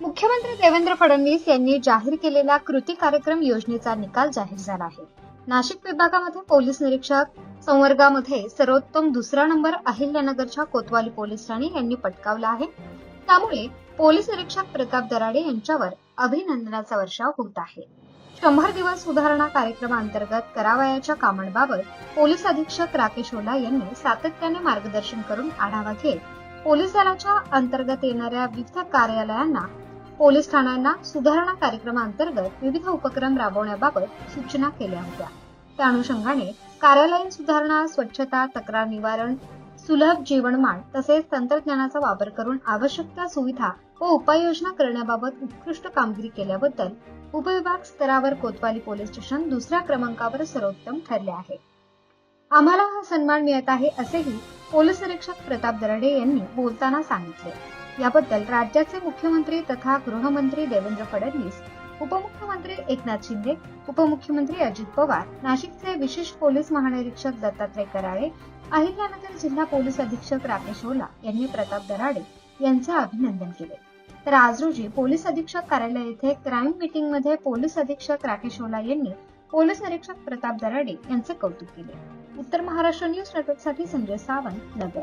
मुख्यमंत्री देवेंद्र फडणवीस यांनी जाहीर केलेला कृती कार्यक्रम योजनेचा निकाल जाहीर झाला आहे. नाशिक विभागामध्ये पोलीस निरीक्षक संवर्गामध्ये सर्वोत्तम दुसरा नंबर अहिल्यानगरच्या कोतवाली पोलीस ठाणे यांनी पटकावला आहे. त्यामुळे पोलीस निरीक्षक प्रताप दराडे यांच्यावर अभिनंदनाचा वर्षाव होत आहे. शंभर दिवस सुधारणा कार्यक्रमाअंतर्गत करावयाच्या कामांबाबत पोलीस अधीक्षक राकेश ओला यांनी सातत्याने मार्गदर्शन करून आढावा घेत पोलीस दलाच्या अंतर्गत येणाऱ्या विविध कार्यालयांना पोलीस ठाण्यांना सुधारणा कार्यक्रमाअंतर्गत विविध उपक्रम राबवण्याबाबत सूचना केल्या होत्या. त्या अनुषंगाने कार्यालयीन सुधारणा स्वच्छता तक्रार निवारण सुलभ जीवनमान तसेच तंत्रज्ञानाचा वापर करून आवश्यक त्या सुविधा व उपाययोजना करण्याबाबत उत्कृष्ट कामगिरी केल्याबद्दल उपविभाग स्तरावर कोतवाली पोलीस स्टेशन दुसऱ्या क्रमांकावर सर्वोत्तम ठरले आहे. आम्हाला हा सन्मान मिळत आहे असेही पोलीस निरीक्षक प्रताप दराडे यांनी बोलताना सांगितले. याबद्दल राज्याचे मुख्यमंत्री तथा गृहमंत्री देवेंद्र फडणवीस उपमुख्यमंत्री एकनाथ शिंदे उपमुख्यमंत्री अजित पवार नाशिकचे विशेष पोलीस महानिरीक्षक दत्तात्रय कराळे अहिल्यानगर जिल्हा पोलीस अधीक्षक राकेश ओला यांनी प्रताप दराडे यांचे अभिनंदन केले. तर आज रोजी पोलीस अधीक्षक कार्यालय येथे क्राईम मीटिंगमध्ये पोलीस अधीक्षक राकेश ओला यांनी पोलीस निरीक्षक प्रताप दराडे यांचे कौतुक केले. उत्तर महाराष्ट्र न्यूज नेटवर्कसाठी संजय सावंत नगर.